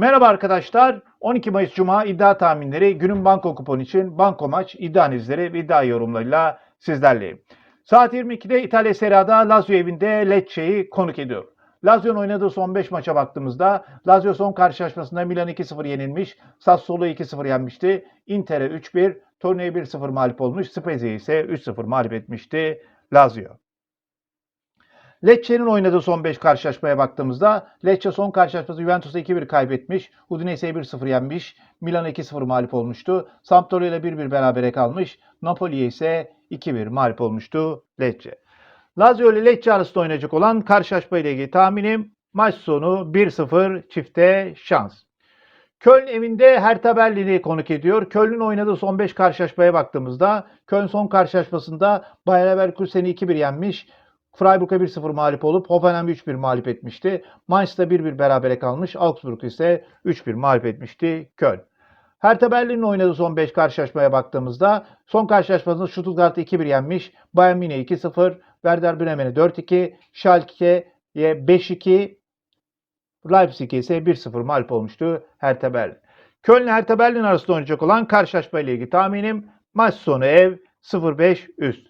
Merhaba arkadaşlar. 12 Mayıs Cuma iddia tahminleri günün banko kuponu için banko maç iddia analizleri ve iddia yorumlarıyla sizlerleyim. Saat 22'de İtalya Serie A'da Lazio evinde Lecce'yi konuk ediyor. Lazio'nun oynadığı son 5 maça baktığımızda Lazio son karşılaşmasında Milan 2-0 yenilmiş, Sassuolo'yu 2-0 yenmişti, Inter'e 3-1, Torino'ya 1-0 mağlup olmuş, Spezia'yı ise 3-0 mağlup etmişti Lazio. Lecce'nin oynadığı son 5 karşılaşmaya baktığımızda Lecce son karşılaşması Juventus'a 2-1 kaybetmiş, Udinese'ye 1-0 yenmiş, Milan'a 2-0 mağlup olmuştu, Sampdoria ile 1-1 berabere kalmış, Napoli'ye ise 2-1 mağlup olmuştu Lecce. Lazio ile Lecce arasında oynayacak olan karşılaşma ile ilgili tahminim maç sonu 1-0 çifte şans. Köln evinde Hertha Berlin'i konuk ediyor. Köln'ün oynadığı son 5 karşılaşmaya baktığımızda Köln son karşılaşmasında Bayer Leverkusen'i 2-1 yenmiş. Freiburg'a 1-0 mağlup olup Hoffenheim'i 3-1 mağlup etmişti. Mainz'da 1-1 berabere kalmış. Augsburg ise 3-1 mağlup etmişti Köln. Hertha Berlin'in oynadığı son 5 karşılaşmaya baktığımızda son karşılaşmasında Stuttgart'ı 2-1 yenmiş. Bayern Münih'e 2-0, Werder Bremen'e 4-2, Schalke'ye 5-2, Leipzig'e ise 1-0 mağlup olmuştu Hertha Berlin. Köln ile Hertha Berlin arasında oynayacak olan karşılaşma ile ilgili tahminim maç sonu ev 0-5 üst.